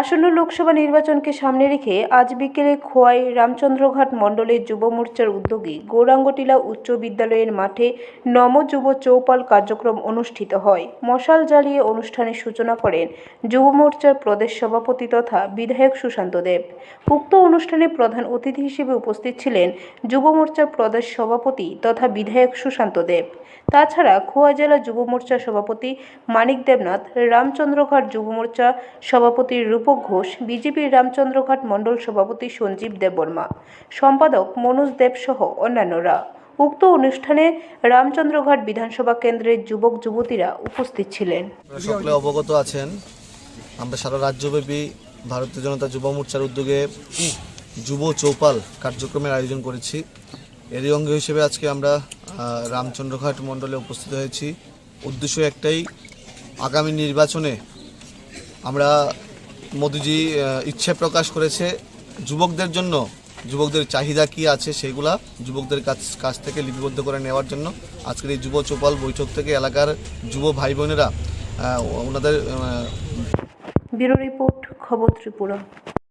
আসন্ন লোকসভা নির্বাচনকে সামনে রেখে আজ বিকেলে খোয়াই রামচন্দ্রঘাট মণ্ডলের যুব মোর্চার উদ্যোগে গৌরাঙ্গটিলা উচ্চ বিদ্যালয়ের মাঠে নম যুব চৌপাল কার্যক্রম অনুষ্ঠিত হয়। মশাল জ্বালিয়ে অনুষ্ঠানের সূচনা করেন যুব মোর্চার প্রদেশ সভাপতি তথা বিধায়ক সুশান্ত দেব। উক্ত অনুষ্ঠানে প্রধান অতিথি হিসেবে উপস্থিত ছিলেন যুব মোর্চার প্রদেশ সভাপতি তথা বিধায়ক সুশান্ত দেব। তাছাড়া খোয়া জেলা যুব মোর্চা সভাপতি মানিক দেবনাথ, রামচন্দ্রঘাট যুব মোর্চা সভাপতি রূপক ঘোষ বিজেপির রামচন্দ্রঘাট মণ্ডল সভাপতি সঞ্জীব দেববর্মা, সম্পাদক মনোজ দেব সহ অন্যান্যরা। উক্ত অনুষ্ঠানে রামচন্দ্রঘাট বিধানসভা কেন্দ্রের যুবক যুবতীরা উপস্থিত ছিলেন। সকলে অবগত আছেন, আমরা সারা রাজ্যব্যাপী ভারতীয় জনতা যুব মোর্চার উদ্যোগে যুব চৌপাল কার্যক্রমের আয়োজন করেছি। এরই অঙ্গ হিসেবে আজকে আমরা রামচন্দ্রঘাট মণ্ডলে উপস্থিত হয়েছি। উদ্দেশ্য একটাই, আগামী নির্বাচনে আমরা মোদিজি ইচ্ছে প্রকাশ করেছে যুবকদের জন্য। যুবকদের চাহিদা কি আছে সেগুলা যুবকদের কাছ কাছ থেকে লিপিবদ্ধ করে নেওয়ার জন্য। আজকের এই যুব চোপাল বৈঠক থেকে এলাকার যুব ভাই বোনেরা ওনাদের ব্যুরো রিপোর্ট, খবর ত্রিপুরা।